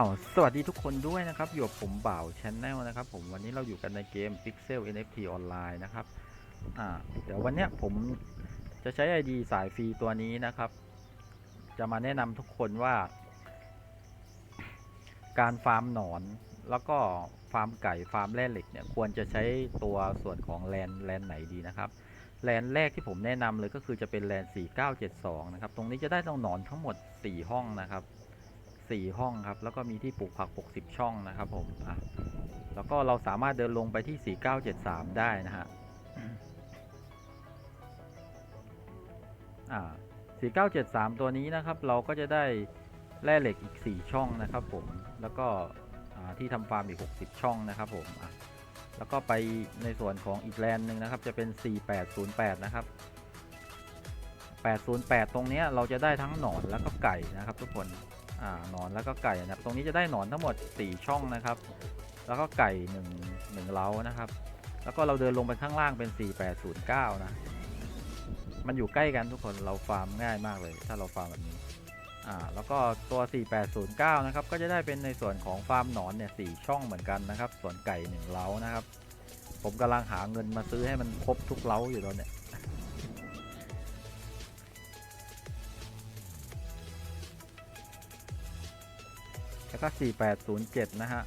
เอสวัสดีทุกคนด้วยนะครับอยู่กับผมบ่าวชแนลนะครับ ผมวันนี้เราอยู่กันในเกม Pixel NFT ออนไลน์นะครับอ่าเดี๋ยววันนี้ผมจะใช้ ID สายฟรีตัวนี้นะครับ จะมาแนะนำทุกคนว่า การฟาร์มหนอน แล้วก็ฟาร์มไก่ฟาร์มแร่เหล็กเนี่ยควรจะใช้ตัวส่วนของแลนแลนไหนดีนะครับแลนแรกที่ผมแนะนำเลยก็คือจะเป็นแลน4972นะครับตรงนี้จะได้ต้องหนอนทั้งหมด 4 ห้องนะครับ สี่ห้องครับ แล้วก็มีที่ปลูกผัก 60 ช่องนะครับผมอะแล้วก็เราสามารถเดินลงไปที่ 4973 ได้นะฮะอ่า4973 ตัวนี้นะครับ เราก็จะได้แร่เหล็กอีก 4 ช่องนะครับผม แล้วก็ที่ทำฟาร์มอีก 60 ช่องนะครับผมแล้วก็ไปในส่วนของอีกแลนด์หนึ่งนะครับ จะเป็น 4808 นะครับ 808 ตรงนี้เราจะได้ทั้งหนอนแล้วก็ไก่นะครับทุกคน อ่าหนอนแล้วก็ไก่นะครับ ตรงนี้จะได้หนอนทั้งหมด 4 ช่องนะครับ แล้วก็ไก่1 1เล้านะครับ แล้วก็เราเดินลงไปข้างล่างเป็น 4809 นะ มันอยู่ใกล้กันทุกคนเราฟาร์มง่ายมากเลย ถ้าเราฟาร์มแบบนี้อ่าแล้วก็ตัว 4809 นะครับ ก็จะได้เป็นในส่วนของฟาร์มหนอนเนี่ย4ช่องเหมือนกันนะครับ ส่วนไก่1เล้านะครับ ผมกำลังหาเงินมาซื้อให้มันครบทุกเล้าอยู่ตอนเนี้ย แล้วก็ 4807 นะฮะ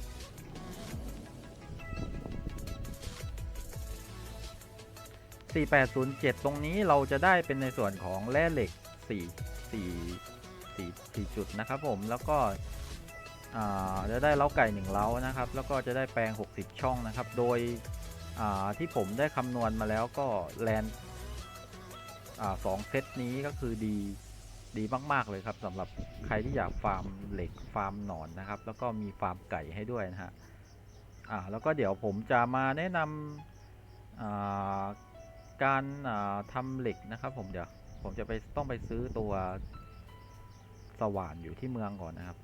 4807 ตรงนี้เราจะได้เป็นในส่วนของแร่เหล็ก 4 4 4 4จุดนะครับผม แล้วก็จะได้เล้าไก่1เล้านะครับ แล้วก็จะได้แปลง 60 ช่องนะครับ โดยที่ผมได้คำนวณมาแล้วก็แลนสองเซตนี้ก็คือดี ดีมากๆเลยครับสำหรับใครที่อยากฟาร์มเหล็กฟาร์มหนอนนะครับ แล้วก็มีฟาร์มไก่ให้ด้วยนะฮะอ่าแล้วก็เดี๋ยวผมจะมาแนะนำอ่าการอ่าทำเหล็กนะครับผมเดี๋ยวผมจะไปต้องไปซื้อตัวสว่านอยู่ที่เมืองก่อนนะครับ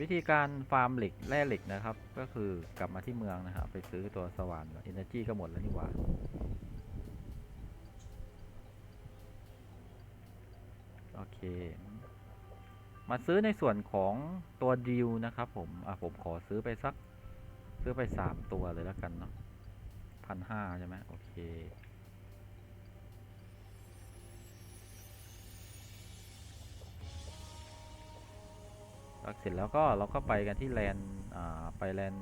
วิธีการฟาร์มเหล็กแร่เหล็กนะครับ ก็คือกลับมาที่เมืองนะครับไปซื้อตัวสว่านก่อน Energy ก็หมดแล้วนี่หว่า โอ เค มาซื้อในส่วนของตัวดิวนะครับผม อะผมขอซื้อไปสัก ซื้อไปสามตัวเลยแล้วกันเนาะพันห้าใช่ไหมโอเคแล้วเสร็จแล้วก็เราก็ไปกันที่แลนอ่า ไปแลน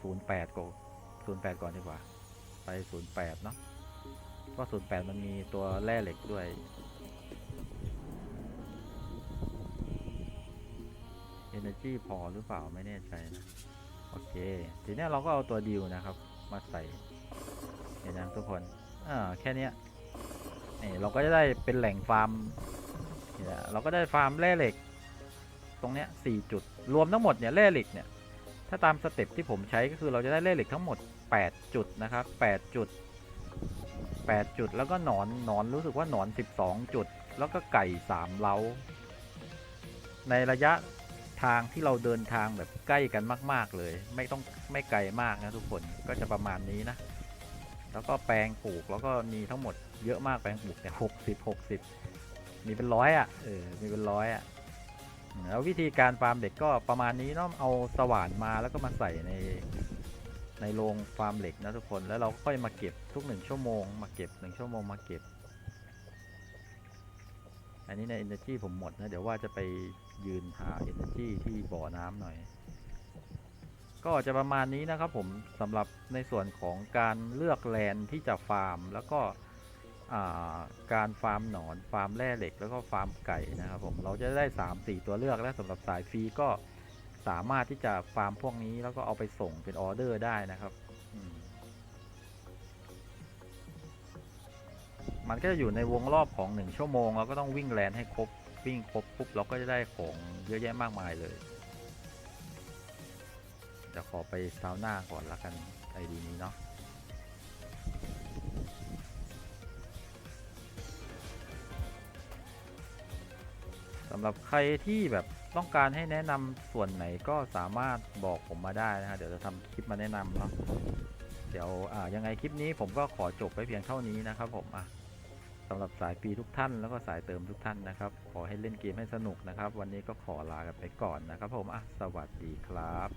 ศูนย์แปดก่อนศูนย์แปดก่อนดีกว่า ไปศูนย์แปดเนาะก็ศูนย์แปดมันมีตัวแร่เหล็กด้วย Energy พอหรือเปล่าไม่แน่ใจนะ โอเค ทีนี้เราก็เอาตัวดิวนะครับ มาใส่เห็นยังทุกคนอ่าแค่นี้นี่เราก็จะได้เป็นแหล่งฟาร์มเนี่ยเราก็ได้ฟาร์มแร่เหล็ก ตรงเนี้ยสี่จุด รวมทั้งหมดเนี่ยแร่เหล็กเนี่ย ถ้าตามสเต็ปที่ผมใช้ก็คือเราจะได้แร่เหล็กทั้งหมด 8 จุดนะครับ8จุด 8 จุดแล้วก็หนอนหนอนรู้สึกว่าหนอน 12 จุด แล้วก็ไก่3เล้า ในระยะ ทางที่เราเดินทางแบบใกล้กันมาก ๆ เลย ไม่ต้องไม่ไกลมากนะทุกคนก็จะประมาณนี้นะ แล้วก็แปลงปลูกแล้วก็มีทั้งหมดเยอะมากแปลงปลูกเนี่ยหกสิบหกสิบมีเป็นร้อยอะเออมีเป็นร้อยอะแล้ววิธีการฟาร์มเด็กก็ประมาณนี้เนาะเอาสว่านมาแล้วก็มาใส่ในในโรงฟาร์มเหล็กนะทุกคนแล้วเราค่อยมาเก็บทุกหนึ่งชั่วโมงมาเก็บหนึ่งชั่วโมงมาเก็บ อันนี้ใน Energy ผมหมดนะ เดี๋ยวว่าจะไปยืนหา Energy ที่บ่อน้ำหน่อย ก็จะประมาณนี้นะครับผมสำหรับในส่วนของการเลือกแลนที่จะฟาร์ม แล้วก็การฟาร์มหนอน ฟาร์มแร่เหล็ก แล้วก็ฟาร์มไก่นะครับผมเราจะได้ 3-4 ตัวเลือกและสำหรับสายฟรีก็สามารถที่จะฟาร์มพวกนี้แล้วก็เอาไปส่งเป็นออเดอร์ได้นะครับ มันก็จะอยู่ในวงรอบของหนึ่งชั่วโมงเราก็ต้องวิ่งแลนให้ครบวิ่งครบปุ๊บเราก็จะได้ของเยอะแยะมากมายเลยจะขอไปซาวน่าก่อนละกันไอดีนี้เนาะสำหรับใครที่แบบต้องการให้แนะนำส่วนไหนก็สามารถบอกผมมาได้นะฮะเดี๋ยวจะทำคลิปมาแนะนำเนาะเดี๋ยวอ่ายังไงคลิปนี้ผมก็ขอจบไปเพียงเท่านี้นะครับผมอะ สำหรับสายฟรีทุกท่านแล้วก็สายเติมทุกท่านนะครับ ขอให้เล่นเกมให้สนุกนะครับ วันนี้ก็ขอลากันไปก่อนนะครับ ผมอะสวัสดีครับ